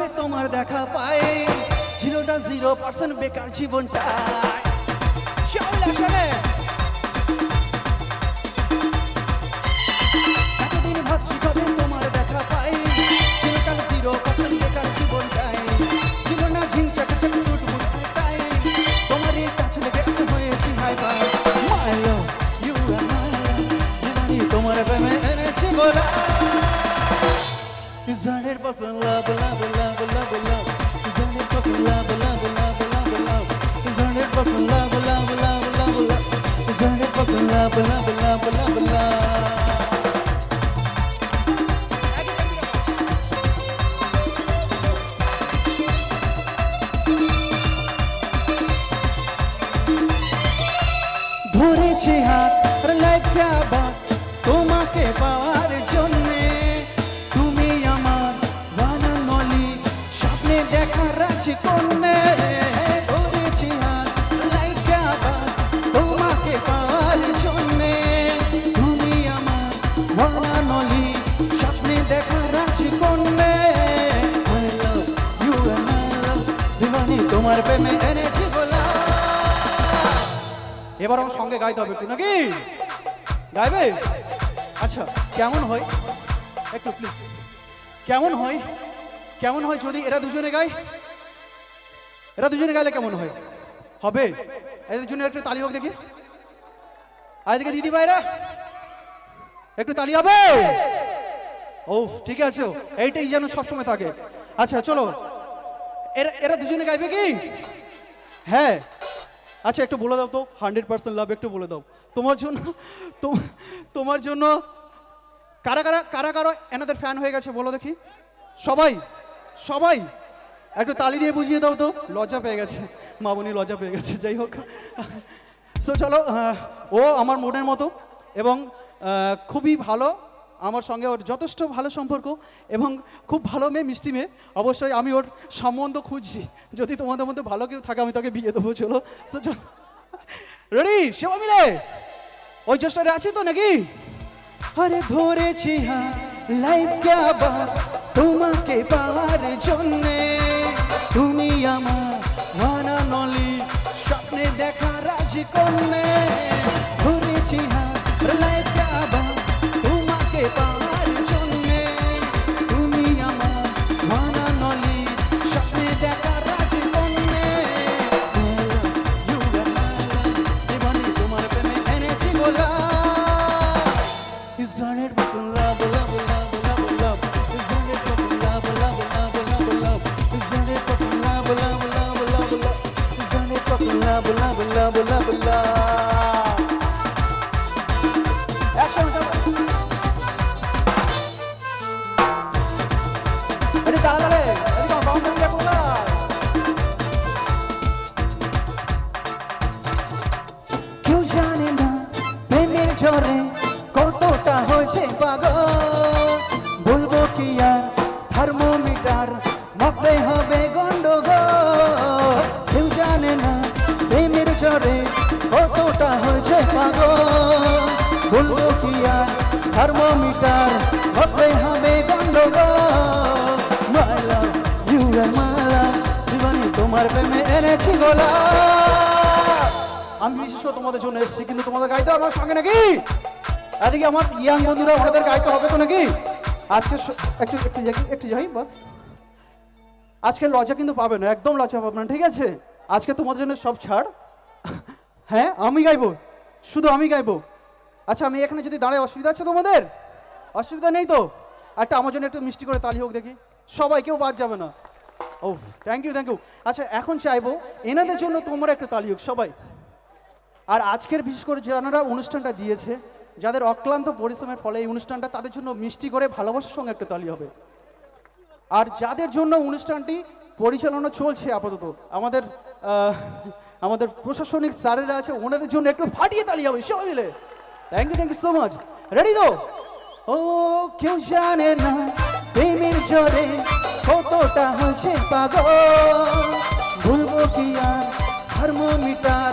যবে তোমার দেখা পাই। জিরোটা জিরো পার্সেন্ট বেকার জীবনটা এতদিন Zaner basın love love love love. love ধরেছি হাত আর লাইফটা বাদ তোমাকে পাওয়ার জন্যে তুমি আমার বানানলি স্বপ্নে দেখার আছে কন্যে এবার আমার সঙ্গে গাইতে হবে একটু, নাকি? গাইবে? আচ্ছা কেমন হয়? একটু প্লিজ কেমন হয়? কেমন হয় যদি এরা দুজনে গায়? এরা দুজনে গাইলে কেমন হয়? হবে। এদের জন্য একটু তালি হোক দেখি। আর এদিকে দিদি ভাইরা, একটু তালি হবে? ও ঠিক আছে। এইটাই যেন সবসময় থাকে। আচ্ছা চলো। এরা এরা দুজনে গাইবে কি? হ্যাঁ। আচ্ছা একটু বলে দাও তো, হান্ড্রেড পার্সেন্ট লাভ একটু বলে দাও। তোমার জন্য তোমার জন্য কারা কারা কারা কারা এনাদের ফ্যান হয়ে গেছে বলো দেখি। সবাই সবাই, একটু তালি দিয়ে বুঝিয়ে দাও তো। লজ্জা পেয়ে গেছে, মামুনি লজ্জা পেয়ে গেছে, যাই হোক। সো চলো ও আমার মনের মতো এবং খুবই ভালো আমার সঙ্গে ওর যথেষ্ট ভালো সম্পর্ক এবং খুব ভালো মেয়ে, মিষ্টি মেয়ে। অবশ্যই আমি ওর সম্বন্ধ খুঁজছি। যদি তোমাদের মধ্যে ভালো কেউ থাকে, আমি তাকে বিয়ে দেবো, চলো। রেডি সেবা মিলে? ওই চেষ্টাটা আছে তো নাকি? আরে ধরেছি হ্যাঁ লাইফ বা তোমাকে পাওয়ার জন্যে। তুমি আমার বানানলি স্বপ্নে দেখা রাজি কন্যে। Chore কতটা হয়েছে পাগল। বলব কি আর, থার্মোমিটার মাপলে হবে গন্ডগোল। কেউ জানে না প্রেমের ঝড়ে কতটা হয়েছে পাগল। বলব কি আর, থার্মোমিটার মাপলে হবে গন্ডগোল। মাই লাভ ইউ আর জীবনে তোমার প্রেমে এনেছি গোলা। আমি বিশেষ তোমাদের জন্য এসেছি, কিন্তু তোমাদের গাইতে আমার সঙ্গে নাকি? এদিকে আমার ইয়াং বন্ধুরা, ওনাদের গাইতে হবে তো নাকি? আজকে একটু একটু যাই- একটু যাই বাস। আজকে লজ্জা কিন্তু পাবে না, একদম লজ্জা পাবে না, ঠিক আছে? আজকে তোমাদের জন্য সব ছাড়। হ্যাঁ আমি গাইবো? শুধু আমি গাইবো? আচ্ছা আমি এখানে যদি দাঁড়ায় অসুবিধা আছে তোমাদের? অসুবিধা নেই তো? একটা আমার জন্য একটু মিষ্টি করে তালি হোক দেখি। সবাই কেউ বাদ যাবে না। ও থ্যাংক ইউ থ্যাংক ইউ আচ্ছা এখন চাইব, এনাদের জন্য তোমরা একটু তালি হোক, সবাই। আর আজকের বিশেষ করে যারা অনুষ্ঠানটা দিয়েছে যাদের অক্লান্ত পরিশ্রমের ফলে এই অনুষ্ঠানটা তাদের জন্য মিষ্টি করে ভালোবাসার সঙ্গে একটা তালি হবে। আর যাদের জন্য অনুষ্ঠানটি পরিচালনা চলছে আপাতত, আমাদের আমাদের প্রশাসনিক স্যারেরা আছে, ওনাদের জন্য একটু ফাটিয়ে তালি হবে, সবাই মিলে। Thank you thank you so much ready তো? ও, কেউ জানে না প্রেমের জ্বরে কতটা হয়েছে পাগল। ভুলবো কি আর থার্মোমিটার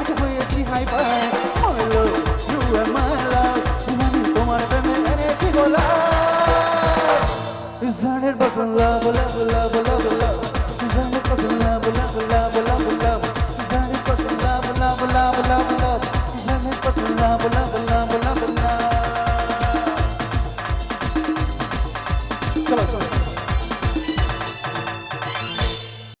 Phải